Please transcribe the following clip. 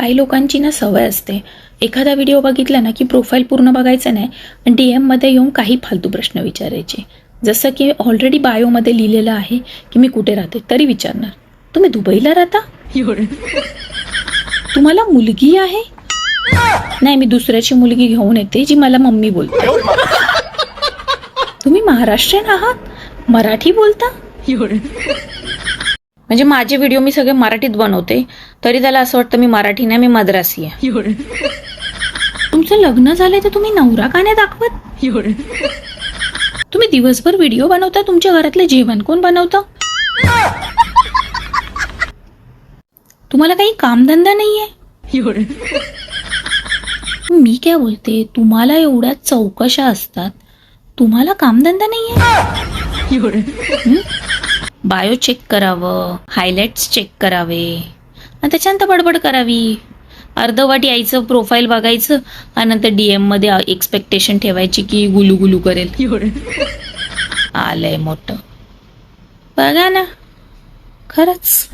काही लोकांची ना सवय असते. एखादा व्हिडिओ बघितला ना की प्रोफाईल पूर्ण बघायचं नाही आणि डी एममध्ये येऊन काही फालतू प्रश्न विचारायचे. जसं की ऑलरेडी बायोमध्ये लिहिलेलं आहे की मी कुठे राहते तरी विचारणार. तुम्ही दुबईला राहता? तुम्हाला मुलगी आहे? नाही मी दुसऱ्याची मुलगी घेऊन येते जी मला मम्मी बोलते. तुम्ही महाराष्ट्रीयन आहात? मराठी बोलता? म्हणजे माझे व्हिडिओ मी सगळे मराठीत बनवते. तरी त्याला असं वाटतं मी मराठी नाही मी मद्रासी आहे. तुमचं लग्न झालंय तर तुम्ही नवरा का नाही दाखवत? तुम्ही दिवसभर व्हिडिओ बनवता तुमच्या घरातले जेवण कोण बनवतं? तुम्हाला काही कामधंदा नाहीये? मी काय बोलते? तुम्हाला एवढ्या चौकशा असतात. तुम्हाला कामधंदा नाहीये? बायो चेक करावं हायलाइट्स चेक करावे. आणि त्याच्यानंतर बडबड करावी. अर्धवट यायचं प्रोफाईल बघायचं आणि नंतर डीएममध्ये एक्सपेक्टेशन ठेवायची की गुलू गुलू करेल. आलंय मोठं. बघा ना. खरंच.